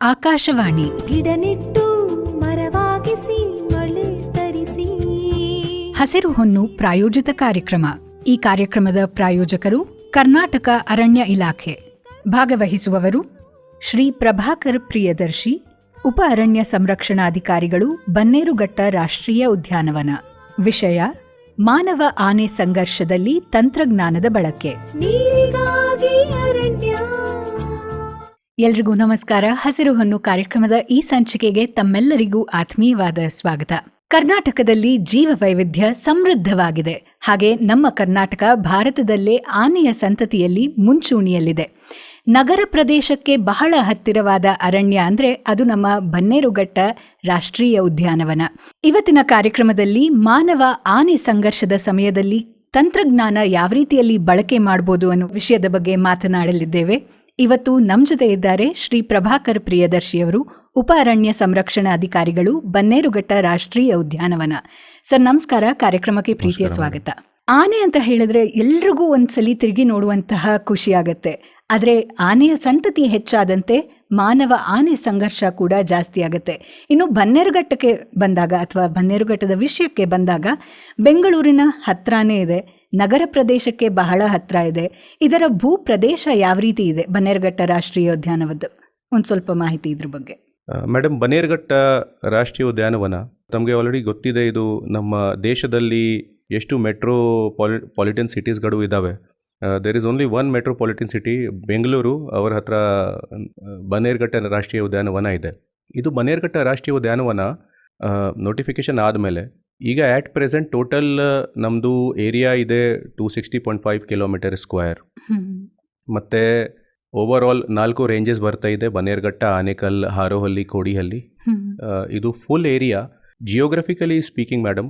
ಆಕಾಶವಾಣಿ. ಗಿಡ ನೆಟ್ಟು ಮರವಾಗಿಸಿ ಮಳೆ ತರಿಸಿ. ಹಸಿರು ಹೊನ್ನು ಪ್ರಾಯೋಜಿತ ಕಾರ್ಯಕ್ರಮ. ಈ ಕಾರ್ಯಕ್ರಮದ ಪ್ರಾಯೋಜಕರು ಕರ್ನಾಟಕ ಅರಣ್ಯ ಇಲಾಖೆ. ಭಾಗವಹಿಸುವವರು ಶ್ರೀ ಪ್ರಭಾಕರ್ ಪ್ರಿಯದರ್ಶಿ ಉಪ ಅರಣ್ಯ ಸಂರಕ್ಷಣಾಧಿಕಾರಿಗಳು ಬನ್ನೇರುಘಟ್ಟ ರಾಷ್ಟ್ರೀಯ ಉದ್ಯಾನವನ. ವಿಷಯ ಮಾನವ ಆನೆ ಸಂಘರ್ಷದಲ್ಲಿ ತಂತ್ರಜ್ಞಾನದ ಬಳಕೆ. ನೀರಿಗಾಗಿ ಎಲ್ರಿಗೂ ನಮಸ್ಕಾರ. ಹಸಿರು ಹೊನ್ನು ಕಾರ್ಯಕ್ರಮದ ಈ ಸಂಚಿಕೆಗೆ ತಮ್ಮೆಲ್ಲರಿಗೂ ಆತ್ಮೀಯವಾದ ಸ್ವಾಗತ. ಕರ್ನಾಟಕದಲ್ಲಿ ಜೀವ ವೈವಿಧ್ಯ ಸಮೃದ್ಧವಾಗಿದೆ. ಹಾಗೆ ನಮ್ಮ ಕರ್ನಾಟಕ ಭಾರತದಲ್ಲೇ ಆನೆಯ ಸಂತತಿಯಲ್ಲಿ ಮುಂಚೂಣಿಯಲ್ಲಿದೆ. ನಗರ ಪ್ರದೇಶಕ್ಕೆ ಬಹಳ ಹತ್ತಿರವಾದ ಅರಣ್ಯ ಅಂದರೆ ಅದು ನಮ್ಮ ಬನ್ನೇರುಘಟ್ಟ ರಾಷ್ಟ್ರೀಯ ಉದ್ಯಾನವನ. ಇವತ್ತಿನ ಕಾರ್ಯಕ್ರಮದಲ್ಲಿ ಮಾನವ ಆನೆ ಸಂಘರ್ಷದ ಸಮಯದಲ್ಲಿ ತಂತ್ರಜ್ಞಾನ ಯಾವ ರೀತಿಯಲ್ಲಿ ಬಳಕೆ ಮಾಡಬಹುದು ಅನ್ನೋ ವಿಷಯದ ಬಗ್ಗೆ ಮಾತನಾಡಲಿದ್ದೇವೆ. ಇವತ್ತು ನಮ್ಮ ಜೊತೆ ಇದ್ದಾರೆ ಶ್ರೀ ಪ್ರಭಾಕರ್ ಪ್ರಿಯದರ್ಶಿಯವರು ಉಪ ಅರಣ್ಯ ಸಂರಕ್ಷಣಾ ಅಧಿಕಾರಿಗಳು ಬನ್ನೇರುಘಟ್ಟ ರಾಷ್ಟ್ರೀಯ ಉದ್ಯಾನವನ. ಸರ್ ನಮಸ್ಕಾರ ಕಾರ್ಯಕ್ರಮಕ್ಕೆ ಪ್ರೀತಿಯ ಸ್ವಾಗತ. ಆನೆ ಅಂತ ಹೇಳಿದ್ರೆ ಎಲ್ರಿಗೂ ಒಂದ್ಸಲಿ ತಿರುಗಿ ನೋಡುವಂತಹ ಖುಷಿ ಆಗತ್ತೆ. ಆದ್ರೆ ಆನೆಯ ಸಂತತಿ ಹೆಚ್ಚಾದಂತೆ ಮಾನವ ಆನೆ ಸಂಘರ್ಷ ಕೂಡ ಜಾಸ್ತಿ ಆಗುತ್ತೆ. ಇನ್ನು ಬನ್ನೇರುಘಟ್ಟಕ್ಕೆ ಬಂದಾಗ ಅಥವಾ ಬನ್ನೇರುಘಟ್ಟದ ವಿಷಯಕ್ಕೆ ಬಂದಾಗ ಬೆಂಗಳೂರಿನ ಹತ್ರನೇ ಇದೆ. ನಗರ ಪ್ರದೇಶಕ್ಕೆ ಬಹಳ ಹತ್ರ ಇದೆ. ಇದರ ಭೂ ಪ್ರದೇಶ ಯಾವ ರೀತಿ ಇದೆ? ಬನ್ನೇರುಘಟ್ಟ ರಾಷ್ಟ್ರೀಯ ಉದ್ಯಾನವದ್ದು. ಒಂದು ಸ್ವಲ್ಪ ಮಾಹಿತಿ ಇದ್ರ ಬಗ್ಗೆ. ಮೇಡಮ್ ಬನ್ನೇರುಘಟ್ಟ ರಾಷ್ಟ್ರೀಯ ಉದ್ಯಾನವನ ತಮಗೆ ಆಲ್ರೆಡಿ ಗೊತ್ತಿದೆ ಇದು ನಮ್ಮ ದೇಶದಲ್ಲಿ ಎಷ್ಟು ಮೆಟ್ರೋ ಪಾಲಿ ಪಾಲಿಟನ್ ಸಿಟೀಸ್ಗಳು ಇದ್ದಾವೆ there is only one metropolitan city Bengaluru ಅವರ ಹತ್ರ ಬನೇರ್ಘಟ್ಟ ಬನ್ನೇರುಘಟ್ಟ ರಾಷ್ಟ್ರೀಯ ಉದ್ಯಾನವನ ಇದೆ. ಇದು ಬನೇರ್ಘಟ್ಟ ರಾಷ್ಟ್ರೀಯ ಉದ್ಯಾನವನ ನೋಟಿಫಿಕೇಶನ್ ಆದಮೇಲೆ ಈಗ ಆ್ಯಟ್ ಪ್ರೆಸೆಂಟ್ ಟೋಟಲ್ ನಮ್ಮದು ಏರಿಯಾ ಇದೆ two sixty point five kilometre square ಮತ್ತು ಓವರ್ ಆಲ್ ನಾಲ್ಕು ರೇಂಜಸ್ ಬರ್ತಾ ಇದೆ. ಬನೇರ್ಘಟ್ಟ ಆನೇಕಲ್ ಹಾರೋಹಲ್ಲಿ ಕೋಡಿಹಲ್ಲಿ ಇದು full area geographically speaking madam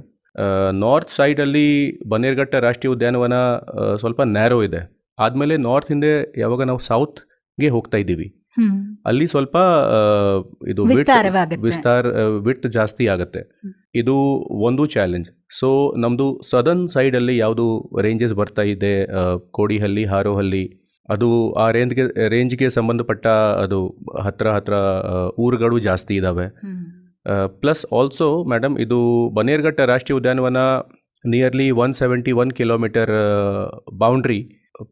north ಸೈಡಲ್ಲಿ ಬನ್ನೇರ್ಘಟ್ಟ ರಾಷ್ಟ್ರೀಯ ಉದ್ಯಾನವನ ಸ್ವಲ್ಪ ನ್ಯಾರೋ ಇದೆ. ಆದಮೇಲೆ ನಾರ್ತ್ ಹಿಂದೆ ಯಾವಾಗ ನಾವು ಸೌತ್ಗೆ ಹೋಗ್ತಾ ಇದ್ದೀವಿ. ಅಲ್ಲಿ ಸ್ವಲ್ಪ ಇದು. ವಿಸ್ತಾರ ವಿಟ್ ಜಾಸ್ತಿ ಆಗುತ್ತೆ. ಇದು ಒಂದು ಚಾಲೆಂಜ್ ಸೊ ನಮ್ಮದು ಸದರ್ನ್ ಸೈಡಲ್ಲಿ ಯಾವುದು ರೇಂಜಸ್ ಬರ್ತಾ ಇದೆ ಕೋಡಿಹಳ್ಳಿ ಹಾರೋಹಳ್ಳಿ ಅದು ಆ ರೇಂಜ್ಗೆ ರೇಂಜ್ಗೆ ಸಂಬಂಧಪಟ್ಟ ಅದು ಹತ್ರ ಹತ್ರ ಊರುಗಳು ಜಾಸ್ತಿ ಇದ್ದಾವೆ ಪ್ಲಸ್ ಆಲ್ಸೋ ಮೇಡಮ್ ಇದು ಬನೇರ್ಘಟ್ಟ ರಾಷ್ಟ್ರೀಯ ಉದ್ಯಾನವನ nearly one seventy one kilometre boundary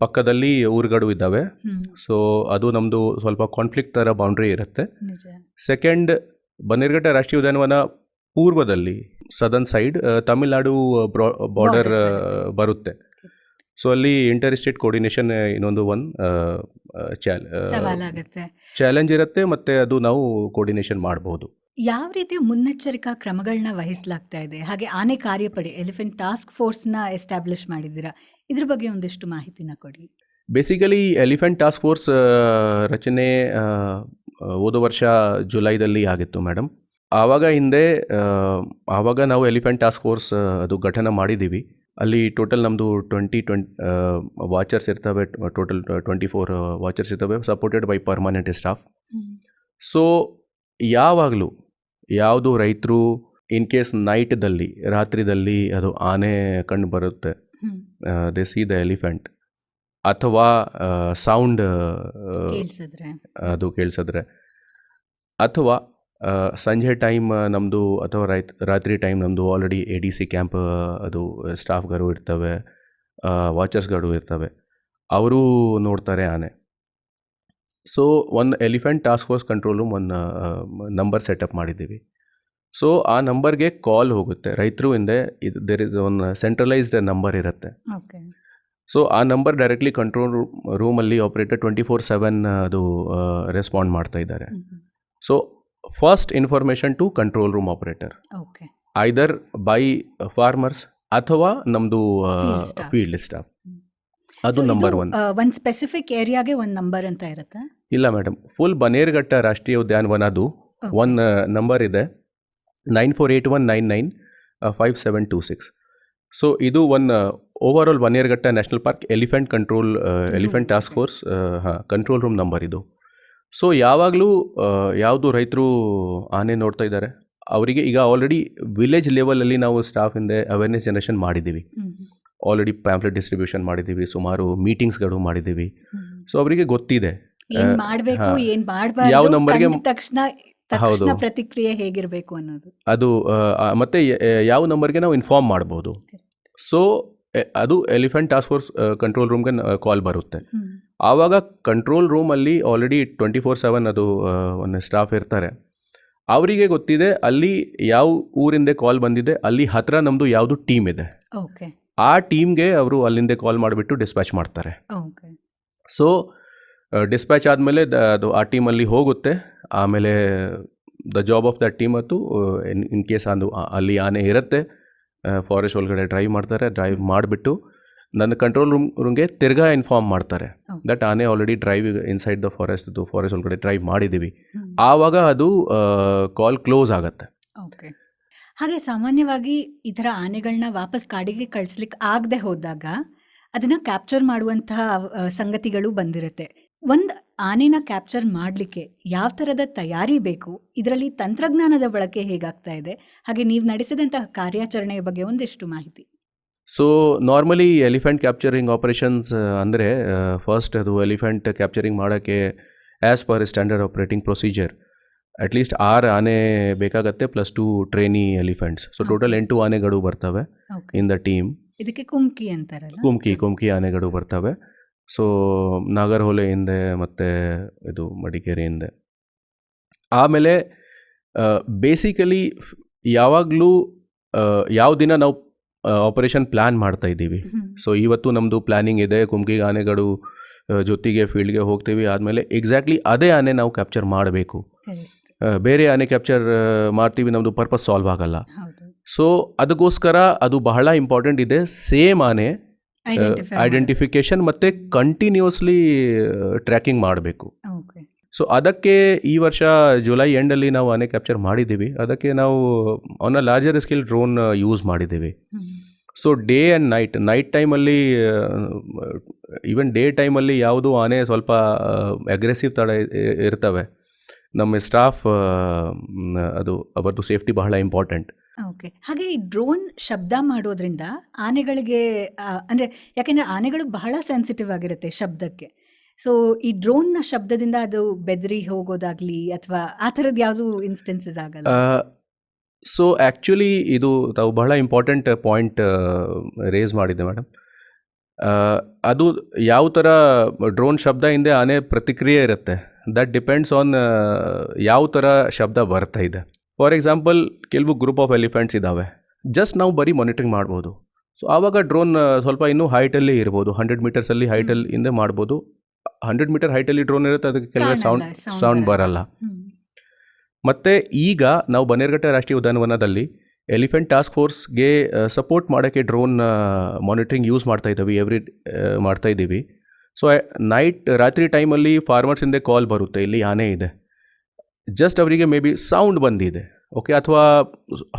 ಪಕ್ಕದಲ್ಲಿ ಊರುಗಳು ಇದ್ದಾವೆ. ಸೊ ಅದು ನಮ್ಮದು ಸ್ವಲ್ಪ ಕಾನ್ಫ್ಲಿಕ್ಟ್ ಥರ ಬೌಂಡ್ರಿ ಇರುತ್ತೆ. ಸೆಕೆಂಡ್ ಬನೇರ್ಘಟ್ಟ ರಾಷ್ಟ್ರೀಯ ಉದ್ಯಾನವನ ಪೂರ್ವದಲ್ಲಿ ಸದರ್ನ್ ಸೈಡ್ ತಮಿಳ್ನಾಡು ಬಾರ್ಡರ್ ಬರುತ್ತೆ. ಸೊ ಅಲ್ಲಿ ಇಂಟರ್ ಸ್ಟೇಟ್ ಕೋರ್ಡಿನೇಷನ್ ಇನ್ನೊಂದು ಒನ್ ಚಾಲೆಂಜ್ ಇರುತ್ತೆ ಮತ್ತೆ ಅದು ನಾವು ಕೋರ್ಡಿನೇಷನ್ ಮಾಡಬಹುದು ಯಾವ ರೀತಿಯ ಮುನ್ನೆಚ್ಚರಿಕಾ ಕ್ರಮಗಳನ್ನ ವಹಿಸಲಾಗ್ತಾ ಇದೆ? ಹಾಗೆ ಆನೆ ಕಾರ್ಯಪಡೆ ಎಲಿಫೆಂಟ್ ಟಾಸ್ಕ್ ಫೋರ್ಸ್ನ ಎಸ್ಟಾಬ್ಲಿಷ್ ಮಾಡಿದ್ದೀರಾ? ಇದ್ರ ಬಗ್ಗೆ ಒಂದಿಷ್ಟು ಮಾಹಿತಿನ ಕೊಡಿ. ಬೇಸಿಕಲಿ ಎಲಿಫೆಂಟ್ ಟಾಸ್ಕ್ ಫೋರ್ಸ್ ರಚನೆ ಹೋದ ವರ್ಷ ಜುಲೈದಲ್ಲಿ ಆಗಿತ್ತು ಮೇಡಮ್ ಆವಾಗ ಹಿಂದೆ ಆವಾಗ ನಾವು ಎಲಿಫೆಂಟ್ ಟಾಸ್ಕ್ ಫೋರ್ಸ್ ಅದು ಘಟನೆ ಮಾಡಿದ್ದೀವಿ. ಅಲ್ಲಿ ಟೋಟಲ್ ನಮ್ಮದು ಟ್ವೆಂಟಿ ಟ್ವೆಂಟ್ ವಾಚರ್ಸ್ ಇರ್ತವೆ ಟೋಟಲ್ ಟ್ವೆಂಟಿ ಫೋರ್ ವಾಚರ್ಸ್ ಇರ್ತವೆ supported by permanent staff so ಯಾವಾಗಲೂ ಯಾವುದು ರೈತರು ಇನ್ ಕೇಸ್ ನೈಟ್ದಲ್ಲಿ ರಾತ್ರಿದಲ್ಲಿ ಅದು ಆನೆ ಕಂಡು ಬರುತ್ತೆ ದೆ ಸಿ ದ ಎಲಿಫೆಂಟ್ ಅಥವಾ ಸೌಂಡ್ ಅದು ಕೇಳಿಸಿದ್ರೆ. ಅಥವಾ ಸಂಜೆ ಟೈಮ್ ನಮ್ಮದು ಅಥವಾ ರೈತ್ ರಾತ್ರಿ ಟೈಮ್ ನಮ್ಮದು already A D C camp ಅದು ಸ್ಟಾಫ್ಗಳು ಇರ್ತವೆ ವಾಚರ್ಸ್ಗಳು ಇರ್ತವೆ ಅವರು ನೋಡ್ತಾರೆ ಆನೆ. ಸೊ ಒಂದು elephant task force control room ಒಂದು ನಂಬರ್ ಸೆಟಪ್ ಮಾಡಿದ್ದೀವಿ. ಸೊ ಆ ನಂಬರ್ಗೆ ಕಾಲ್ ಹೋಗುತ್ತೆ. ರೈತರು ಹಿಂದೆ ಇದು ದೇರ್ ಇಸ್ ಒಂದು ಸೆಂಟ್ರಲೈಸ್ಡ್ ನಂಬರ್ ಇರುತ್ತೆ. ಓಕೆ. ಸೊ ಆ ನಂಬರ್ ಡೈರೆಕ್ಟ್ಲಿ ಕಂಟ್ರೋಲ್ ರೂಮಲ್ಲಿ ಆಪ್ರೇಟರ್ ಟ್ವೆಂಟಿ ಫೋರ್ ಸೆವೆನ್ ಅದು ರೆಸ್ಪಾಂಡ್ ಮಾಡ್ತಾ ಇದ್ದಾರೆ. So first information to control room operator okay. Either by farmers ಅಥವಾ ನಮ್ಮದು ಫೀಲ್ಡ್ ಸ್ಟಾಫ್ ಅದು ನಂಬರ್ ಒನ್ ಒಂದು ಸ್ಪೆಸಿಫಿಕ್ ಏರಿಯಾಗೆ ಒಂದು ನಂಬರ್ ಅಂತ ಇರುತ್ತೆ? ಇಲ್ಲ ಮೇಡಮ್ ಫುಲ್ ಬನೇರ್ಘಟ್ಟ ರಾಷ್ಟ್ರೀಯ ಉದ್ಯಾನವನ ಅದು. ಒನ್ ನಂಬರ್ ಇದೆ. Nine four eight one nine nine five seven two six so ಇದು one over all Bannerghatta national park elephant control elephant task. Force ಹಾಂ ಕಂಟ್ರೋಲ್ ರೂಮ್ ನಂಬರ್ ಇದು. ಸೊ ಯಾವಾಗಲೂ ಯಾವುದು ರೈತರು ಆನೆ ನೋಡ್ತಾ ಇದ್ದಾರೆ ಅವರಿಗೆ ಈಗ ಆಲ್ರೆಡಿ ವಿಲೇಜ್ ಲೆವೆಲಲ್ಲಿ ನಾವು ಸ್ಟಾಫ್ ಹಿಂದೆ ಅವೇರ್ನೆಸ್ ಜನರೇಷನ್ ಮಾಡಿದ್ದೀವಿ. ಆಲ್ರೆಡಿ ಪ್ಯಾಂಪ್ಲೆಟ್ ಡಿಸ್ಟ್ರಿಬ್ಯೂಷನ್ ಮಾಡಿದ್ದೀವಿ ಸುಮಾರು ಮೀಟಿಂಗ್ಸ್ಗಳು ಮಾಡಿದ್ದೀವಿ. ಸೊ ಅವರಿಗೆ ಗೊತ್ತಿದೆ. ಏನ್ ಮಾಡ್ಬೇಕು ಮಾಡಬಾರ್ದು ತಕ್ಷಣ ತಕ್ಷಣ. ಪ್ರತಿಕ್ರಿಯೆ ಹೇಗಿರಬೇಕು ಅನ್ನೋದು. ಅದು ಮತ್ತೆ ಯಾವ ನಂಬರ್ಗೆ ನಾವು ಇನ್ಫಾರ್ಮ್ ಮಾಡ್ಬೋದು. ಸೊ ಅದು ಎಲಿಫೆಂಟ್ ಟಾಸ್ಕ್ ಫೋರ್ಸ್ ಕಂಟ್ರೋಲ್ ರೂಮ್ಗೆ ಕಾಲ್ ಬರುತ್ತೆ. ಆವಾಗ ಕಂಟ್ರೋಲ್ ರೂಮಲ್ಲಿ ಆಲ್ರೆಡಿ ಟ್ವೆಂಟಿ ಫೋರ್ ಸೆವೆನ್ ಅದು ಒಂದು ಸ್ಟಾಫ್ ಇರ್ತಾರೆ. ಅವರಿಗೆ ಗೊತ್ತಿದೆ ಅಲ್ಲಿ ಯಾವ ಊರಿಂದ ಕಾಲ್ ಬಂದಿದೆ ಅಲ್ಲಿ ಹತ್ರ ನಮ್ಮದು ಯಾವುದು ಟೀಮ್ ಇದೆ. ಓಕೆ ಆ ಟೀಮ್ಗೆ ಅವರು ಅಲ್ಲಿಂದ ಕಾಲ್ ಮಾಡಿಬಿಟ್ಟು ಡಿಸ್ಪ್ಯಾಚ್ ಮಾಡ್ತಾರೆ. ಸೊ ಡಿಸ್ಪ್ಯಾಚ್ ಆದಮೇಲೆ ಅದು ಆ ಟೀಮಲ್ಲಿ ಹೋಗುತ್ತೆ. ಆಮೇಲೆ the job of that team ಅದು ಇನ್ ಕೇಸ್ ಅದು ಅಲ್ಲಿ ಆನೆ ಇರುತ್ತೆ ಫಾರೆಸ್ಟ್ ಒಳಗಡೆ ಡ್ರೈವ್ ಮಾಡ್ತಾರೆ ಡ್ರೈವ್ ಮಾಡಿಬಿಟ್ಟು ನನ್ನ ಕಂಟ್ರೋಲ್ ರೂಮ್ ರೂಮ್ಗೆ ತಿರ್ಗಾ ಇನ್ಫಾರ್ಮ್ ಮಾಡ್ತಾರೆ. ದಟ್ ಆನೆ already drive inside the forest ಅದು ಫಾರೆಸ್ಟ್ ಒಳಗಡೆ ಡ್ರೈವ್ ಮಾಡಿದ್ದೀವಿ. ಆವಾಗ ಅದು ಕಾಲ್ ಕ್ಲೋಸ್ ಆಗುತ್ತೆ. ಓಕೆ ಹಾಗೆ ಸಾಮಾನ್ಯವಾಗಿ ಈ ಥರ ಆನೆಗಳನ್ನ ವಾಪಸ್ ಕಾಡಿಗೆ ಕಳಿಸ್ಲಿಕ್ಕೆ ಆಗದೆ ಹೋದಾಗ ಅದನ್ನು ಕ್ಯಾಪ್ಚರ್ ಮಾಡುವಂತಹ ಸಂಗತಿಗಳು ಬಂದಿರುತ್ತೆ. ಒಂದು ಆನೆನ ಕ್ಯಾಪ್ಚರ್ ಮಾಡಲಿಕ್ಕೆ ಯಾವ ಥರದ ತಯಾರಿ ಬೇಕು? ಇದರಲ್ಲಿ ತಂತ್ರಜ್ಞಾನದ ಬಳಕೆ ಹೇಗಾಗ್ತಾ ಇದೆ? ಹಾಗೆ ನೀವು ನಡೆಸಿದಂತಹ ಕಾರ್ಯಾಚರಣೆಯ ಬಗ್ಗೆ ಒಂದಿಷ್ಟು ಮಾಹಿತಿ. So normally elephant capturing operations ಅಂದರೆ ಫಸ್ಟ್ ಅದು ಎಲಿಫೆಂಟ್ ಕ್ಯಾಪ್ಚರಿಂಗ್ ಮಾಡೋಕ್ಕೆ as per standard operating procedure at least ಆರು ಆನೆ ಬೇಕಾಗತ್ತೆ plus two trainee elephants so total. ಎಂಟು ಆನೆಗಳು ಬರ್ತವೆ ಇನ್ ದ ಟೀಮ್ ಇದಕ್ಕೆ ಕುಮ್ಕಿ ಅಂತಾರಲ್ಲ? ಕುಮ್ಕಿ ಕುಮ್ಕಿ ಆನೆಗಳು ಬರ್ತವೆ. ಸೊ ನಾಗರಹೊಲೆಯಿಂದ ಮತ್ತು ಇದು ಮಡಿಕೇರಿ ಹಿಂದೆ. ಆಮೇಲೆ ಬೇಸಿಕಲಿ ಯಾವಾಗಲೂ ಯಾವ ದಿನ ನಾವು ಆಪರೇಷನ್ ಪ್ಲ್ಯಾನ್ ಮಾಡ್ತಾ ಇದ್ದೀವಿ. ಸೊ ಇವತ್ತು ನಮ್ಮದು ಪ್ಲ್ಯಾನಿಂಗ್ ಇದೆ ಕುಮ್ಕಿ ಆನೆಗಳು ಜೊತೆಗೆ ಫೀಲ್ಡ್ಗೆ ಹೋಗ್ತೀವಿ. ಆದಮೇಲೆ ಎಕ್ಸಾಕ್ಟ್ಲಿ ಅದೇ ಆನೆ ನಾವು ಕ್ಯಾಪ್ಚರ್ ಮಾಡಬೇಕು. ಬೇರೆ ಆನೆ ಕ್ಯಾಪ್ಚರ್ ಮಾಡ್ತೀವಿ ನಮ್ಮದು ಪರ್ಪಸ್ ಸಾಲ್ವ್ ಆಗಲ್ಲ. ಸೊ ಅದಕ್ಕೋಸ್ಕರ ಅದು ಬಹಳ ಇಂಪಾರ್ಟೆಂಟ್ ಇದೆ. ಸೇಮ್ ಆನೆ ಐಡೆಂಟಿಫಿಕೇಶನ್ ಮತ್ತೆ ಕಂಟಿನ್ಯೂಸ್ಲಿ ಟ್ರ್ಯಾಕಿಂಗ್ ಮಾಡಬೇಕು. ಸೊ ಅದಕ್ಕೆ ಈ ವರ್ಷ ಜುಲೈ ಎಂಡಲ್ಲಿ ನಾವು ಆನೆ ಕ್ಯಾಪ್ಚರ್ ಮಾಡಿದ್ದೀವಿ. ಅದಕ್ಕೆ ನಾವು on a larger scale drone use ಮಾಡಿದ್ದೀವಿ. So day and night night ಟೈಮಲ್ಲಿ ಈವನ್ ಡೇ ಟೈಮಲ್ಲಿ ಯಾವುದು ಆನೆ ಸ್ವಲ್ಪ ಅಗ್ರೆಸಿವ್ ತಡ ಇರ್ತವೆ. ನಮ್ಮ ಸ್ಟಾಫ್ ಅದು ಅವತ್ತು ಸೇಫ್ಟಿ ಬಹಳ ಇಂಪಾರ್ಟೆಂಟ್ ಓಕೆ. ಹಾಗೆ ಈ ಡ್ರೋನ್ ಶಬ್ದ ಮಾಡೋದ್ರಿಂದ ಆನೆಗಳಿಗೆ ಅಂದರೆ ಯಾಕೆಂದ್ರೆ ಆನೆಗಳು ಬಹಳ ಸೆನ್ಸಿಟಿವ್ ಆಗಿರುತ್ತೆ ಶಬ್ದಕ್ಕೆ. ಸೊ ಈ ಡ್ರೋನ್ನ ಶಬ್ದದಿಂದ ಅದು ಬೆದರಿ ಹೋಗೋದಾಗ್ಲಿ ಅಥವಾ ಆ ಥರದ್ದು ಯಾವುದು ಇನ್ಸ್ಟೆನ್ಸಸ್ ಆಗಲ್ಲ? ಸೊ ಆ್ಯಕ್ಚುಲಿ ಇದು ತಾವು ಬಹಳ ಇಂಪಾರ್ಟೆಂಟ್ ಪಾಯಿಂಟ್ ರೇಸ್ ಮಾಡಿದೆ ಮೇಡಮ್ ಅದು ಯಾವ ಥರ ಡ್ರೋನ್ ಶಬ್ದ ಹಿಂದೆ ಆನೆ ಪ್ರತಿಕ್ರಿಯೆ ಇರುತ್ತೆ ದಟ್ ಡಿಪೆಂಡ್ಸ್ ಆನ್ ಯಾವ ಥರ ಶಬ್ದ ಬರ್ತಾ ಇದೆ. ಫಾರ್ ಎಕ್ಸಾಂಪಲ್ ಕೆಲವು ಗ್ರೂಪ್ ಆಫ್ ಎಲಿಫೆಂಟ್ಸ್ ಇದ್ದಾವೆ ಜಸ್ಟ್ ನಾವು ಬರೀ ಮಾನಿಟ್ರಿಂಗ್ ಮಾಡ್ಬೋದು. ಸೊ ಆವಾಗ ಡ್ರೋನ್ ಸ್ವಲ್ಪ ಇನ್ನೂ ಹೈಟಲ್ಲಿ ಇರ್ಬೋದು. ಹಂಡ್ರೆಡ್ ಮೀಟರ್ಸಲ್ಲಿ ಹೈಟಲ್ಲಿ ಹಿಂದೆ ಮಾಡ್ಬೋದು. ಹಂಡ್ರೆಡ್ ಮೀಟರ್ ಹೈಟಲ್ಲಿ ಡ್ರೋನ್ ಇರುತ್ತೆ ಅದಕ್ಕೆ ಕೆಲವೇ ಸೌಂಡ್ ಸೌಂಡ್ ಬರಲ್ಲ. ಮತ್ತು ಈಗ ನಾವು ಬನ್ನೇರುಘಟ್ಟ ರಾಷ್ಟ್ರೀಯ ಉದ್ಯಾನವನದಲ್ಲಿ ಎಲಿಫೆಂಟ್ ಟಾಸ್ಕ್ ಫೋರ್ಸ್ಗೆ ಸಪೋರ್ಟ್ ಮಾಡೋಕ್ಕೆ ಡ್ರೋನ್ ಮಾನಿಟ್ರಿಂಗ್ ಯೂಸ್ ಮಾಡ್ತಾ ಇದ್ದೀವಿ ಎವ್ರಿ ಮಾಡ್ತಾ ಇದ್ದೀವಿ. ಸೊ ನೈಟ್ ರಾತ್ರಿ ಟೈಮಲ್ಲಿ ಫಾರ್ಮರ್ಸಿಂದ ಕಾಲ್ ಬರುತ್ತೆ ಇಲ್ಲಿ ಆನೆ ಇದೆ. ಜಸ್ಟ್ ಅವರಿಗೆ ಮೇ ಬಿ ಸೌಂಡ್ ಬಂದಿದೆ ಓಕೆ ಅಥವಾ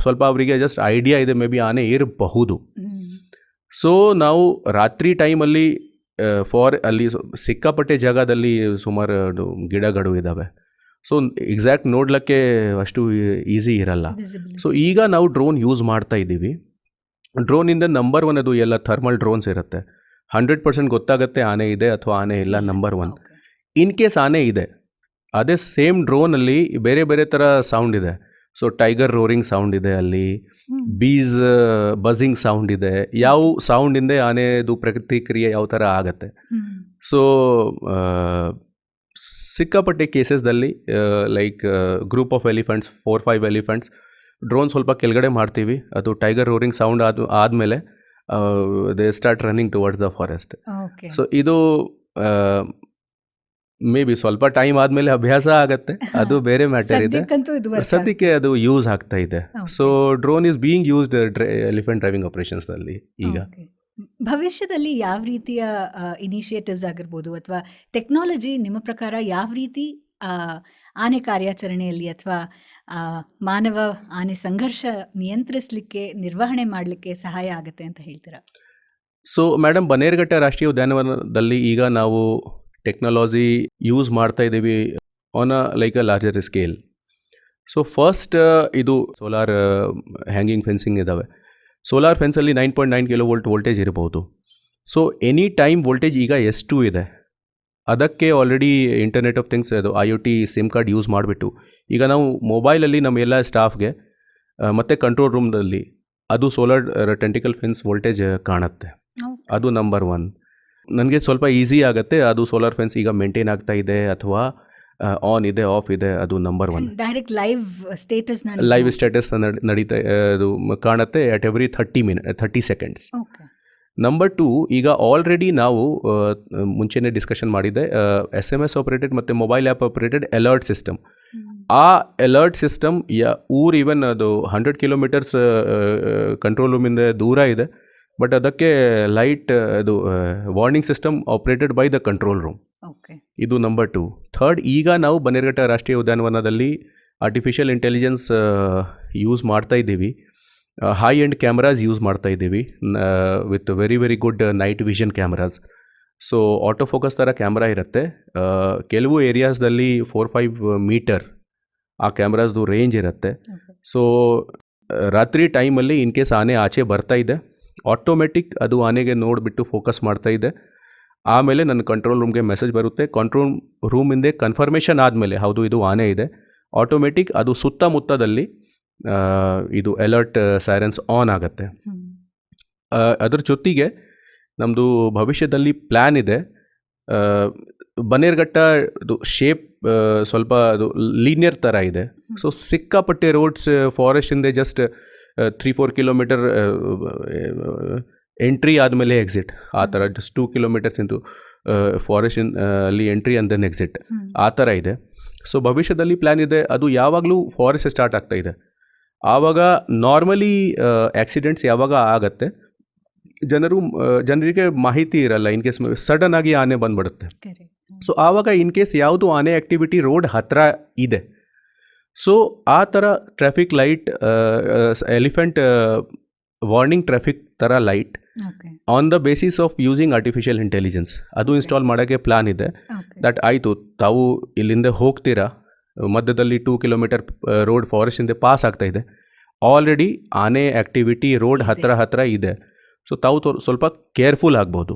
ಸ್ವಲ್ಪ ಅವರಿಗೆ ಜಸ್ಟ್ ಐಡಿಯಾ ಇದೆ ಮೇ ಬಿ ಆನೆ ಇರಬಹುದು. ಸೊ ನಾವು ರಾತ್ರಿ ಟೈಮಲ್ಲಿ ಫಾರ್ ಅಲ್ಲಿ ಸಿಕ್ಕಾಪಟ್ಟೆ ಜಾಗದಲ್ಲಿ ಸುಮಾರು ಗಿಡಗಳು ಇದ್ದಾವೆ ಸೊ ಎಕ್ಸಾಕ್ಟ್ ನೋಡ್ಲಿಕ್ಕೆ ಅಷ್ಟು ಈಸಿ ಇರಲ್ಲ. ಸೊ ಈಗ ನಾವು ಡ್ರೋನ್ ಯೂಸ್ ಮಾಡ್ತಾ ಇದ್ದೀವಿ. ಡ್ರೋನಿಂದ ನಂಬರ್ ಒನ್ ಅದು ಎಲ್ಲ ಥರ್ಮಲ್ ಡ್ರೋನ್ಸ್ ಇರುತ್ತೆ. ಹಂಡ್ರೆಡ್ ಪರ್ಸೆಂಟ್ ಗೊತ್ತಾಗುತ್ತೆ ಆನೆ ಇದೆ ಅಥವಾ ಆನೆ ಇಲ್ಲ ನಂಬರ್ ಒನ್ ಇನ್ ಕೇಸ್ ಆನೆ ಇದೆ ಅದೇ ಸೇಮ್ ಡ್ರೋನಲ್ಲಿ ಬೇರೆ ಬೇರೆ ಥರ ಸೌಂಡ್ ಇದೆ ಸೊ ಟೈಗರ್ ರೋರಿಂಗ್ ಸೌಂಡ್ ಇದೆ ಅಲ್ಲಿ. ಬೀಸ್ ಬಝಿಂಗ್ ಸೌಂಡ್ ಇದೆ ಯಾವ ಸೌಂಡಿಂದ ಆನೆದು ಪ್ರತಿಕ್ರಿಯೆ ಯಾವ ಥರ ಆಗತ್ತೆ. ಸೊ ಸಿಕ್ಕಾಪಟ್ಟೆ ಕೇಸಸ್ದಲ್ಲಿ like group of elephants four five elephants drone ಸ್ವಲ್ಪ ಕೆಳಗಡೆ ಮಾಡ್ತೀವಿ ಅದು ಟೈಗರ್ ರೋರಿಂಗ್ ಸೌಂಡ್ ಆದ ಆದಮೇಲೆ they start running towards the forest. So ಇದು ಮೇ ಬಿ ಸ್ವಲ್ಪ ಟೈಮ್ ಆದಮೇಲೆ ಅಭ್ಯಾಸ ಆಗತ್ತೆ. ಅದು ಬೇರೆ ಮ್ಯಾಟರ್ ಇದೆ. ಸದ್ಯಕ್ಕೆ ಅದು ಯೂಸ್ ಆಗ್ತಾ ಇದೆ. So drone is being used elephant driving ಆಪರೇಷನ್ಸ್ನಲ್ಲಿ ಈಗ. ಭವಿಷ್ಯದಲ್ಲಿ ಯಾವ ರೀತಿಯ ಇನಿಷಿಯೇಟಿವ್ಸ್ ಆಗಿರ್ಬೋದು ಅಥವಾ ಟೆಕ್ನಾಲಜಿ ನಿಮ್ಮ ಪ್ರಕಾರ ಯಾವ ರೀತಿ ಆನೆ ಕಾರ್ಯಾಚರಣೆಯಲ್ಲಿ ಅಥವಾ ಮಾನವ ಆನೆ ಸಂಘರ್ಷ ನಿಯಂತ್ರಿಸಲಿಕ್ಕೆ ನಿರ್ವಹಣೆ ಮಾಡಲಿಕ್ಕೆ ಸಹಾಯ ಆಗುತ್ತೆ ಅಂತ ಹೇಳ್ತೀರಾ? ಸೊ ಮೇಡಮ್ ಬನೇರ್ಘಟ್ಟ ರಾಷ್ಟ್ರೀಯ ಉದ್ಯಾನವನದಲ್ಲಿ ಈಗ ನಾವು ಟೆಕ್ನಾಲಜಿ ಯೂಸ್ ಮಾಡ್ತಾ ಇದ್ದೀವಿ on a like a larger scale so first ಇದು ಸೋಲಾರ್ ಹ್ಯಾಂಗಿಂಗ್ ಫೆನ್ಸಿಂಗ್ ಇದ್ದಾವೆ solar ಫೆನ್ಸಲ್ಲಿ nine point nine kilo volt voltage ಇರ್ಬೋದು. ಸೊ ಎನಿ ಟೈಮ್ ವೋಲ್ಟೇಜ್ ಈಗ ಎಷ್ಟು ಇದೆ. ಅದಕ್ಕೆ ಆಲ್ರೆಡಿ ಇಂಟರ್ನೆಟ್ ಆಫ್ ಥಿಂಗ್ಸ್ ಅದು I O T SIM card use ಮಾಡಿಬಿಟ್ಟು. ಈಗ ನಾವು ಮೊಬೈಲಲ್ಲಿ ನಮ್ಮ ಎಲ್ಲ ಸ್ಟಾಫ್ಗೆ ಮತ್ತು ಕಂಟ್ರೋಲ್ ರೂಮ್ದಲ್ಲಿ ಅದು ಸೋಲಾರ್ ಟೆಂಟಿಕಲ್ ಫೆನ್ಸ್ ವೋಲ್ಟೇಜ್ ಕಾಣುತ್ತೆ. ಅದು ನಂಬರ್ ಒನ್ ನನಗೆ ಸ್ವಲ್ಪ ಈಸಿ ಆಗುತ್ತೆ. ಅದು ಸೋಲಾರ್ ಫೆನ್ಸ್ ಈಗ ಮೇಂಟೈನ್ ಆಗ್ತಾ ಇದೆ ಅಥವಾ ಆನ್ ಇದೆ ಆಫ್ ಇದೆ ಅದು number one direct live status live status ನಡೀತಾ ಅದು ಕಾಣುತ್ತೆ at every thirty minute thirty seconds number two ಈಗ ಆಲ್ರೆಡಿ ನಾವು ಮುಂಚೆನೇ ಡಿಸ್ಕಷನ್ ಮಾಡಿದ್ದೆ ಎಸ್ ಎಂ ಎಸ್ ಆಪರೇಟೆಡ್ ಮತ್ತು mobile app operated alert system ಆ ಅಲರ್ಟ್ ಸಿಸ್ಟಮ್ ಯಾ ಊರು ಈವನ್ ಅದು ಹಂಡ್ರೆಡ್ ಕಿಲೋಮೀಟರ್ಸ್ ಕಂಟ್ರೋಲ್ ರೂಮಿಂದ ದೂರ ಇದೆ. ಬಟ್ ಅದಕ್ಕೆ ಲೈಟ್ ಅದು warning system operated by the control room okay ಇದು ನಂಬರ್ ಟು ಥರ್ಡ್ ಈಗ ನಾವು ಬನ್ನೇರ್ಘಟ್ಟ ರಾಷ್ಟ್ರೀಯ ಉದ್ಯಾನವನದಲ್ಲಿ ಆರ್ಟಿಫಿಷಿಯಲ್ ಇಂಟೆಲಿಜೆನ್ಸ್ ಯೂಸ್ ಮಾಡ್ತಾ ಇದ್ದೀವಿ. ಹೈ ಎಂಡ್ ಕ್ಯಾಮ್ರಾಸ್ ಯೂಸ್ ಮಾಡ್ತಾ ಇದ್ದೀವಿ. With very very good night vision cameras so auto focus ಥರ ಕ್ಯಾಮ್ರಾ ಇರುತ್ತೆ. ಆ, ಕೆಲವು ಏರಿಯಾಸ್ದಲ್ಲಿ ಫೋರ್ ಫೈವ್ ಮೀಟರ್ ಆ ಕ್ಯಾಮ್ರಾಸ್ದು ರೇಂಜ್ ಇರುತ್ತೆ. ಸೊ ರಾತ್ರಿ ಟೈಮಲ್ಲಿ ಇನ್ ಕೇಸ್ ಆನೆ ಆಚೆ ಬರ್ತಾ ಇದೆ. ಆಟೋಮೆಟಿಕ್ ಅದು ಆನೆಗೆ ನೋಡಿಬಿಟ್ಟು ಫೋಕಸ್ ಮಾಡ್ತಾ ಇದೆ. ಆಮೇಲೆ ನನ್ನ ಕಂಟ್ರೋಲ್ ರೂಮ್ಗೆ ಮೆಸೇಜ್ ಬರುತ್ತೆ. ಕಂಟ್ರೋಲ್ ರೂಮಿಂದ ಕನ್ಫರ್ಮೇಷನ್ ಆದಮೇಲೆ ಹೌದು ಇದು ಆನೆ ಇದೆ. ಆಟೋಮೆಟಿಕ್ ಅದು ಸುತ್ತಮುತ್ತದಲ್ಲಿ ಇದು ಅಲರ್ಟ್ ಸೈರೆನ್ಸ್ ಆನ್ ಆಗುತ್ತೆ. ಅದರ ಜೊತೆಗೆ ನಮ್ಮದು ಭವಿಷ್ಯದಲ್ಲಿ ಪ್ಲ್ಯಾನ್ ಇದೆ. ಬನೇರ್ಘಟ್ಟ ಇದು ಶೇಪ್ ಸ್ವಲ್ಪ ಅದು ಲೀನಿಯರ್ ಥರ ಇದೆ. ಸೊ ಸಿಕ್ಕಾಪಟ್ಟೆ roads ಫಾರೆಸ್ಟಿಂದ just three four kilometre entry ಆದಮೇಲೆ ಎಕ್ಸಿಟ್ ಆ ಥರ ಜಸ್ಟ್ ಟೂ ಕಿಲೋಮೀಟರ್ಸ್ ಇಂದು ಫಾರೆಸ್ಟ್ ಅಲ್ಲಿ ಎಂಟ್ರಿ ಅಂಡ್ ದೆನ್ ಎಕ್ಸಿಟ್ ಆ ಥರ ಇದೆ. ಸೊ ಭವಿಷ್ಯದಲ್ಲಿ ಪ್ಲ್ಯಾನ್ ಇದೆ ಅದು ಯಾವಾಗಲೂ ಫಾರೆಸ್ಟ್ ಸ್ಟಾರ್ಟ್ ಆಗ್ತಾ ಇದೆ. ಆವಾಗ ನಾರ್ಮಲಿ ಆಕ್ಸಿಡೆಂಟ್ಸ್ ಯಾವಾಗ ಆಗತ್ತೆ ಜನರು ಆ, ಜನರಿಗೆ ಮಾಹಿತಿ ಇರಲ್ಲ ಇನ್ ಕೇಸ್ ಸಡನ್ ಆಗಿ ಆನೆ ಬಂದ್ಬಿಡುತ್ತೆ. ಸೊ ಆವಾಗ ಇನ್ ಕೇಸ್ ಯಾವುದು ಆನೆ ಆ್ಯಕ್ಟಿವಿಟಿ ರೋಡ್ ಹತ್ತಿರ ಇದೆ ಸೊ ಆ ಥರ traffic light elephant warning traffic ಥರ light on the basis of using artificial intelligence ಅದು ಇನ್ಸ್ಟಾಲ್ ಮಾಡೋಕ್ಕೆ ಪ್ಲಾನ್ ಇದೆ. ದಟ್ ಆಯಿತು. ತಾವು ಇಲ್ಲಿಂದ ಹೋಗ್ತೀರಾ? ಮಧ್ಯದಲ್ಲಿ ಟೂ ಕಿಲೋಮೀಟರ್ ರೋಡ್ ಫಾರೆಸ್ಟಿಂದ ಪಾಸ್ ಆಗ್ತಾ ಇದೆ. ಆಲ್ರೆಡಿ ಆನೆ ಆ್ಯಕ್ಟಿವಿಟಿ ರೋಡ್. ಹತ್ತಿರ ಹತ್ತಿರ ಇದೆ. ಸೊ ತಾವು ಸ್ವಲ್ಪ ಕೇರ್ಫುಲ್ ಆಗ್ಬೋದು.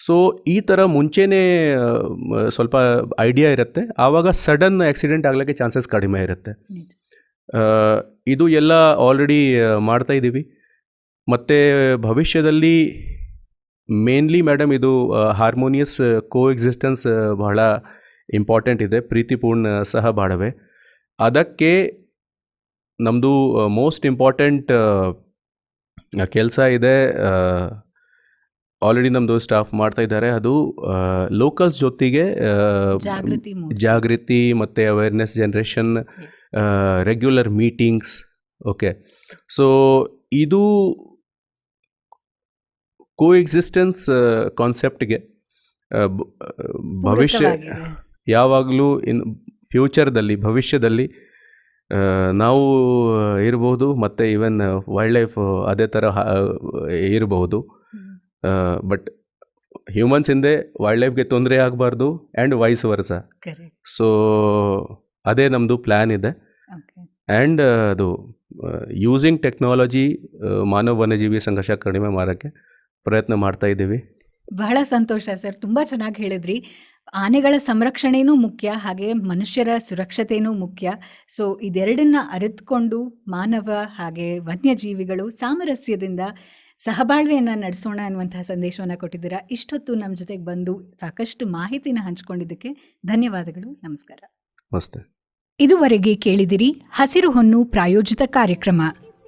ಸೊ ಈ ಥರ ಮುಂಚೆನೇ ಸ್ವಲ್ಪ ಐಡಿಯಾ ಇರುತ್ತೆ. ಆವಾಗ ಸಡನ್ ಆಕ್ಸಿಡೆಂಟ್ ಆಗಲಿಕ್ಕೆ ಚಾನ್ಸಸ್ ಕಡಿಮೆ ಇರುತ್ತೆ. ಇದು ಎಲ್ಲ ಆಲ್ರೆಡಿ ಮಾಡ್ತಾ ಇದ್ದೀವಿ. ಮತ್ತು ಭವಿಷ್ಯದಲ್ಲಿ ಮೇನ್ಲಿ ಮೇಡಮ್ ಇದು ಹಾರ್ಮೋನಿಯಸ್ ಕೋ ಎಕ್ಸಿಸ್ಟೆನ್ಸ್ ಬಹಳ ಇಂಪಾರ್ಟೆಂಟ್ ಇದೆ. ಪ್ರೀತಿಪೂರ್ಣ ಸಹ ಬಾಡವೆ ಅದಕ್ಕೆ ನಮ್ಮದು ಮೋಸ್ಟ್ ಇಂಪಾರ್ಟೆಂಟ್ ಕೆಲಸ ಇದೆ ಆಲ್ರೆಡಿ ನಮ್ಮದು ಸ್ಟಾಫ್ ಮಾಡ್ತಾ ಇದ್ದಾರೆ. ಅದು ಲೋಕಲ್ಸ್ ಜೊತೆಗೆ ಜಾಗೃತಿ ಮತ್ತು awareness generation regular meetings okay so ಇದು ಕೋ ಎಕ್ಸಿಸ್ಟೆನ್ಸ್ ಕಾನ್ಸೆಪ್ಟ್ಗೆ ಭವಿಷ್ಯ ಯಾವಾಗಲೂ ಇನ್ ಫ್ಯೂಚರ್ದಲ್ಲಿ ಭವಿಷ್ಯದಲ್ಲಿ ನಾವು ಇರ್ಬೋದು ಮತ್ತು ಈವನ್ ವೈಲ್ಡ್ ಲೈಫ್ ಅದೇ ಥರ ಇರಬಹುದು. ಬಟ್ ಹ್ಯೂಮನ್ಸ್ ಹಿಂದೆ ವೈಲ್ಡ್ ಲೈಫ್ಗೆ ತೊಂದರೆ ಆಗಬಾರ್ದು ಆ್ಯಂಡ್ ವೈಸ್ ವರ್ಸ. ಸೊ ಅದೇ ನಮ್ಮದು ಪ್ಲ್ಯಾನ್ ಇದೆ. ಆ್ಯಂಡ್ ಅದು ಯೂಸಿಂಗ್ ಟೆಕ್ನಾಲಜಿ ಮಾನವ ವನ್ಯಜೀವಿ ಸಂಘರ್ಷ ಕಡಿಮೆ ಮಾಡೋಕ್ಕೆ ಪ್ರಯತ್ನ ಮಾಡ್ತಾ ಇದ್ದೀವಿ. ಬಹಳ ಸಂತೋಷ ಸರ್. ತುಂಬ ಚೆನ್ನಾಗಿ ಹೇಳಿದ್ರಿ. ಆನೆಗಳ ಸಂರಕ್ಷಣೆಯೂ ಮುಖ್ಯ ಹಾಗೆ ಮನುಷ್ಯರ ಸುರಕ್ಷತೆಯೂ ಮುಖ್ಯ. ಸೊ ಇದೆರಡನ್ನ ಅರಿತುಕೊಂಡು ಮಾನವ ಹಾಗೆ ವನ್ಯಜೀವಿಗಳು ಸಾಮರಸ್ಯದಿಂದ ಸಹಬಾಳ್ವೆಯನ್ನ ನಡೆಸೋಣ ಅನ್ನುವಂತಹ ಸಂದೇಶವನ್ನು ಕೊಟ್ಟಿದ್ದೀರಾ. ಇಷ್ಟೊತ್ತು ನಮ್ಮ ಜೊತೆಗೆ ಬಂದು ಸಾಕಷ್ಟು ಮಾಹಿತಿನ ಹಂಚಿಕೊಂಡಿದ್ದಕ್ಕೆ ಧನ್ಯವಾದಗಳು. ನಮಸ್ಕಾರ. ನಮಸ್ತೆ. ಇದುವರೆಗೆ ಕೇಳಿದಿರಿ ಹಸಿರು ಹೊನ್ನು ಪ್ರಾಯೋಜಿತ ಕಾರ್ಯಕ್ರಮ.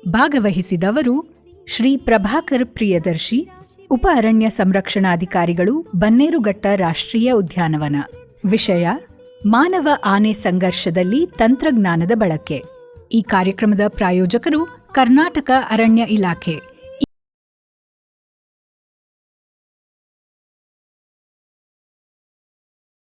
ಭಾಗವಹಿಸಿದವರು ಶ್ರೀ ಪ್ರಭಾಕರ್ ಪ್ರಿಯದರ್ಶಿ ಉಪ ಅರಣ್ಯ ಸಂರಕ್ಷಣಾಧಿಕಾರಿಗಳು ಬನ್ನೇರುಘಟ್ಟ ರಾಷ್ಟ್ರೀಯ ಉದ್ಯಾನವನ. ವಿಷಯ ಮಾನವ ಆನೆ ಸಂಘರ್ಷದಲ್ಲಿ ತಂತ್ರಜ್ಞಾನದ ಬಳಕೆ. ಈ ಕಾರ್ಯಕ್ರಮದ ಪ್ರಾಯೋಜಕರು ಕರ್ನಾಟಕ ಅರಣ್ಯ ಇಲಾಖೆ.